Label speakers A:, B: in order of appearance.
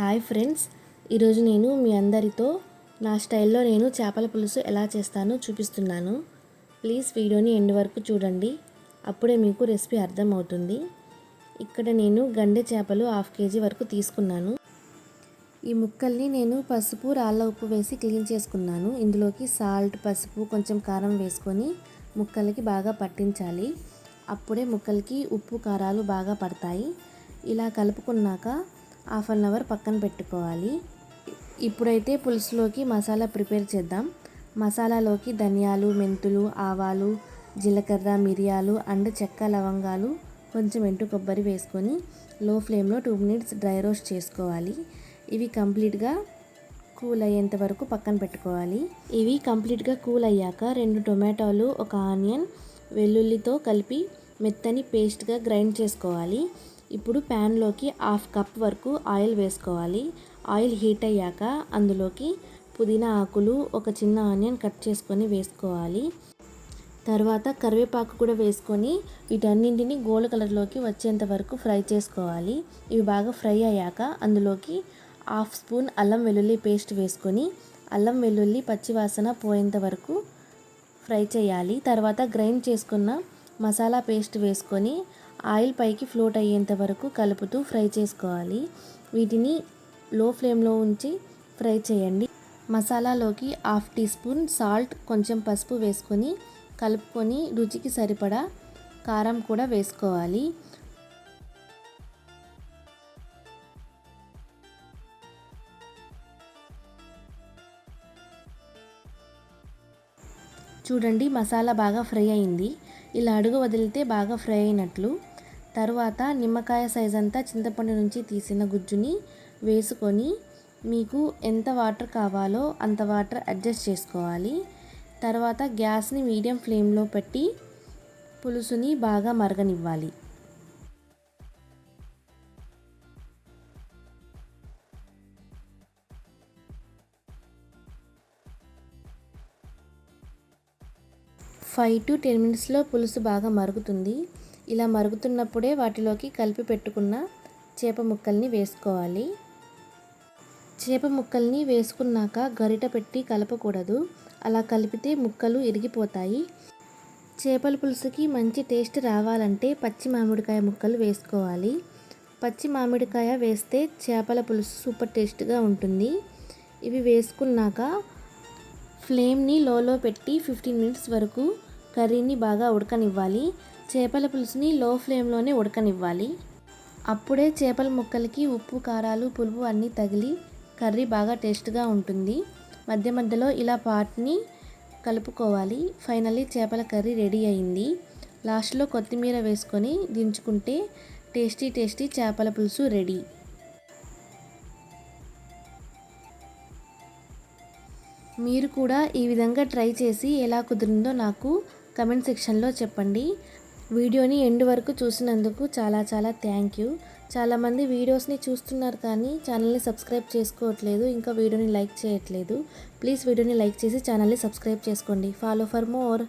A: Hi friends. ఈరోజు నేను మీ అందరితో నా స్టైల్లో నేను చేపల పులుసు ఎలా చేస్తానో చూపిస్తున్నాను. ప్లీజ్ వీడియోని ఎండ్ వరకు చూడండి. అప్పుడే మీకు రెసిపీ అర్థమవుతుంది. ఇక్కడ నేను గండె చేపలు హాఫ్ కేజీ వరకు తీసుకున్నాను. ఈ ముక్కల్ని నేను పసుపు రాళ్ళ ఉప్పు వేసి క్లీన్ చేసుకున్నాను. ఇందులోకి సాల్ట్ పసుపు కొంచెం కారం వేసుకొని ముక్కలకి బాగా పట్టించాలి. అప్పుడే ముక్కలకి ఉప్పు కారాలు బాగా పడతాయి. ఇలా కలుపుకున్నాక హాఫ్ అన్ అవర్ పక్కన పెట్టుకోవాలి. ఇప్పుడైతే పులుసులోకి మసాలా ప్రిపేర్ చేద్దాం. మసాలాలోకి ధనియాలు మెంతులు ఆవాలు జీలకర్ర మిరియాలు అండ్ చెక్క లవంగాలు కొంచెం ఎంటు కొబ్బరి వేసుకొని లో ఫ్లేమ్లో టూ మినిట్స్ డ్రై రోస్ట్ చేసుకోవాలి. ఇవి కంప్లీట్గా కూల్ అయ్యేంత వరకు పక్కన పెట్టుకోవాలి. ఇవి కంప్లీట్గా కూల్ అయ్యాక రెండు టొమాటోలు ఒక ఆనియన్ వెల్లుల్లితో కలిపి మెత్తని పేస్ట్గా గ్రైండ్ చేసుకోవాలి. ఇప్పుడు ప్యాన్లోకి హాఫ్ కప్ వరకు ఆయిల్ వేసుకోవాలి. ఆయిల్ హీట్ అయ్యాక అందులోకి పుదీనా ఆకులు ఒక చిన్న ఆనియన్ కట్ చేసుకొని వేసుకోవాలి. తర్వాత కరివేపాకు కూడా వేసుకొని వీటన్నింటిని గోల్డ్ కలర్లోకి వచ్చేంత వరకు ఫ్రై చేసుకోవాలి. ఇవి బాగా ఫ్రై అయ్యాక అందులోకి హాఫ్ స్పూన్ అల్లం వెల్లుల్లి పేస్ట్ వేసుకొని అల్లం వెల్లుల్లి పచ్చివాసన పోయేంత వరకు ఫ్రై చేయాలి. తర్వాత గ్రైండ్ చేసుకున్న మసాలా పేస్ట్ వేసుకొని ఆయిల్ పైకి ఫ్లోట్ అయ్యేంత వరకు కలుపుతూ ఫ్రై చేసుకోవాలి. వీటిని లో ఫ్లేమ్లో ఉంచి ఫ్రై చేయండి. మసాలాలోకి హాఫ్ టీ స్పూన్ సాల్ట్ కొంచెం పసుపు వేసుకొని కలుపుకొని రుచికి సరిపడా కారం కూడా వేసుకోవాలి. చూడండి మసాలా బాగా ఫ్రై అయింది. ఇలా అడుగు వదిలితే బాగా ఫ్రై అయినట్లు. తర్వాత నిమ్మకాయ సైజ్ అంతా చింతపండు నుంచి తీసిన గుజ్జుని వేసుకొని మీకు ఎంత వాటర్ కావాలో అంత వాటర్ అడ్జస్ట్ చేసుకోవాలి. తర్వాత గ్యాస్ని మీడియం ఫ్లేమ్లో పెట్టి పులుసుని బాగా మరగనివ్వాలి. ఫైవ్ టు టెన్ మినిట్స్లో పులుసు బాగా మరుగుతుంది. ఇలా మరుగుతున్నప్పుడే వాటిలోకి కలిపి పెట్టుకున్న చేప ముక్కల్ని వేసుకోవాలి. చేప ముక్కల్ని వేసుకున్నాక గరిట పెట్టి కలపకూడదు. అలా కలిపితే ముక్కలు ఇరిగిపోతాయి. చేపల పులుసుకి మంచి టేస్ట్ రావాలంటే పచ్చి మామిడికాయ ముక్కలు వేసుకోవాలి. పచ్చి మామిడికాయ వేస్తే చేపల పులుసు సూపర్ టేస్ట్గా ఉంటుంది. ఇవి వేసుకున్నాక ఫ్లేమ్ని లోలో పెట్టి ఫిఫ్టీన్ మినిట్స్ వరకు కర్రీని బాగా ఉడకనివ్వాలి. చేపల పులుసుని లో ఫ్లేమ్లోనే ఉడకనివ్వాలి. అప్పుడే చేపల ముక్కలకి ఉప్పు కారాలు పులుపు అన్నీ తగిలి కర్రీ బాగా టేస్ట్గా ఉంటుంది. మధ్య మధ్యలో ఇలా పాట్ని కలుపుకోవాలి. ఫైనల్లీ చేపల కర్రీ రెడీ అయింది. లాస్ట్లో కొత్తిమీర వేసుకొని దించుకుంటే టేస్టీ టేస్టీ చేపల పులుసు రెడీ. మీరు కూడా ఈ విధంగా ట్రై చేసి ఎలా కుదిరిందో నాకు కమెంట్ సెక్షన్లో చెప్పండి. వీడియోని ఎండ్ వరకు చూసినందుకు చాలా చాలా థ్యాంక్ యూ. చాలామంది వీడియోస్ని చూస్తున్నారు కానీ ఛానల్ని సబ్స్క్రైబ్ చేసుకోవట్లేదు ఇంకా వీడియోని లైక్ చేయట్లేదు. ప్లీజ్ వీడియోని లైక్ చేసి ఛానల్ని సబ్స్క్రైబ్ చేసుకోండి. Follow for more.